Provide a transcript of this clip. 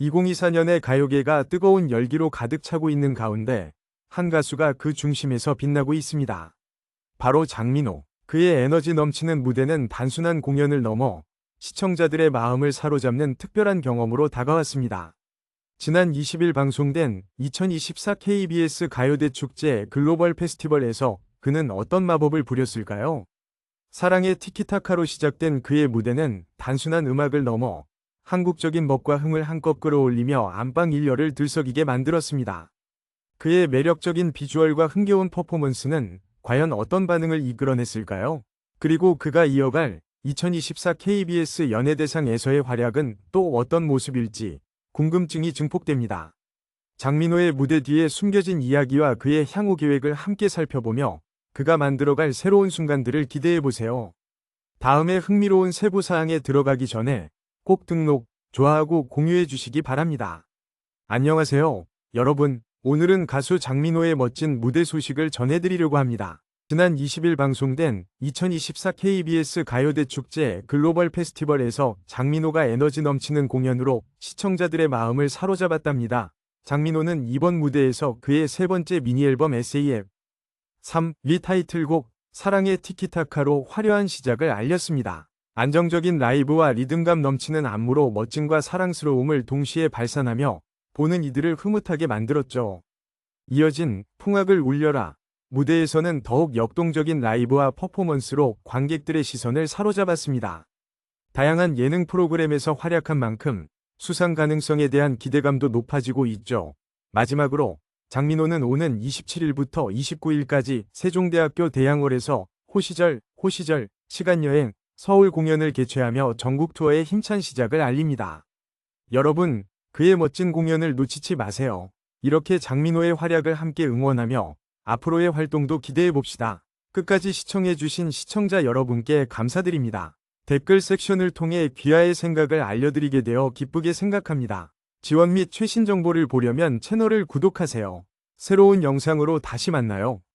2024년의 가요계가 뜨거운 열기로 가득 차고 있는 가운데 한 가수가 그 중심에서 빛나고 있습니다. 바로 장민호. 그의 에너지 넘치는 무대는 단순한 공연을 넘어 시청자들의 마음을 사로잡는 특별한 경험으로 다가왔습니다. 지난 20일 방송된 2024 KBS 가요대 축제 글로벌 페스티벌에서 그는 어떤 마법을 부렸을까요? 사랑의 티키타카로 시작된 그의 무대는 단순한 음악을 넘어 한국적인 멋과 흥을 한껏 끌어올리며 안방 일열을 들썩이게 만들었습니다. 그의 매력적인 비주얼과 흥겨운 퍼포먼스는 과연 어떤 반응을 이끌어냈을까요? 그리고 그가 이어갈 2024 KBS 연예대상에서의 활약은 또 어떤 모습일지 궁금증이 증폭됩니다. 장민호의 무대 뒤에 숨겨진 이야기와 그의 향후 계획을 함께 살펴보며 그가 만들어갈 새로운 순간들을 기대해보세요. 다음에 흥미로운 세부 사항에 들어가기 전에 꼭 등록, 좋아하고 공유해 주시기 바랍니다. 안녕하세요, 여러분. 오늘은 가수 장민호의 멋진 무대 소식을 전해드리려고 합니다. 지난 20일 방송된 2024 KBS 가요대 축제 글로벌 페스티벌에서 장민호가 에너지 넘치는 공연으로 시청자들의 마음을 사로잡았답니다. 장민호는 이번 무대에서 그의 세 번째 미니 앨범 SAF 3 리타이틀곡 사랑의 티키타카로 화려한 시작을 알렸습니다. 안정적인 라이브와 리듬감 넘치는 안무로 멋짐과 사랑스러움을 동시에 발산하며 보는 이들을 흐뭇하게 만들었죠. 이어진 풍악을 울려라. 무대에서는 더욱 역동적인 라이브와 퍼포먼스로 관객들의 시선을 사로잡았습니다. 다양한 예능 프로그램에서 활약한 만큼 수상 가능성에 대한 기대감도 높아지고 있죠. 마지막으로 장민호는 오는 27일부터 29일까지 세종대학교 대양홀에서 호시절, 호시절, 시간여행, 서울 공연을 개최하며 전국 투어의 힘찬 시작을 알립니다. 여러분, 그의 멋진 공연을 놓치지 마세요. 이렇게 장민호의 활약을 함께 응원하며 앞으로의 활동도 기대해 봅시다. 끝까지 시청해주신 시청자 여러분께 감사드립니다. 댓글 섹션을 통해 귀하의 생각을 알려드리게 되어 기쁘게 생각합니다. 지원 및 최신 정보를 보려면 채널을 구독하세요. 새로운 영상으로 다시 만나요.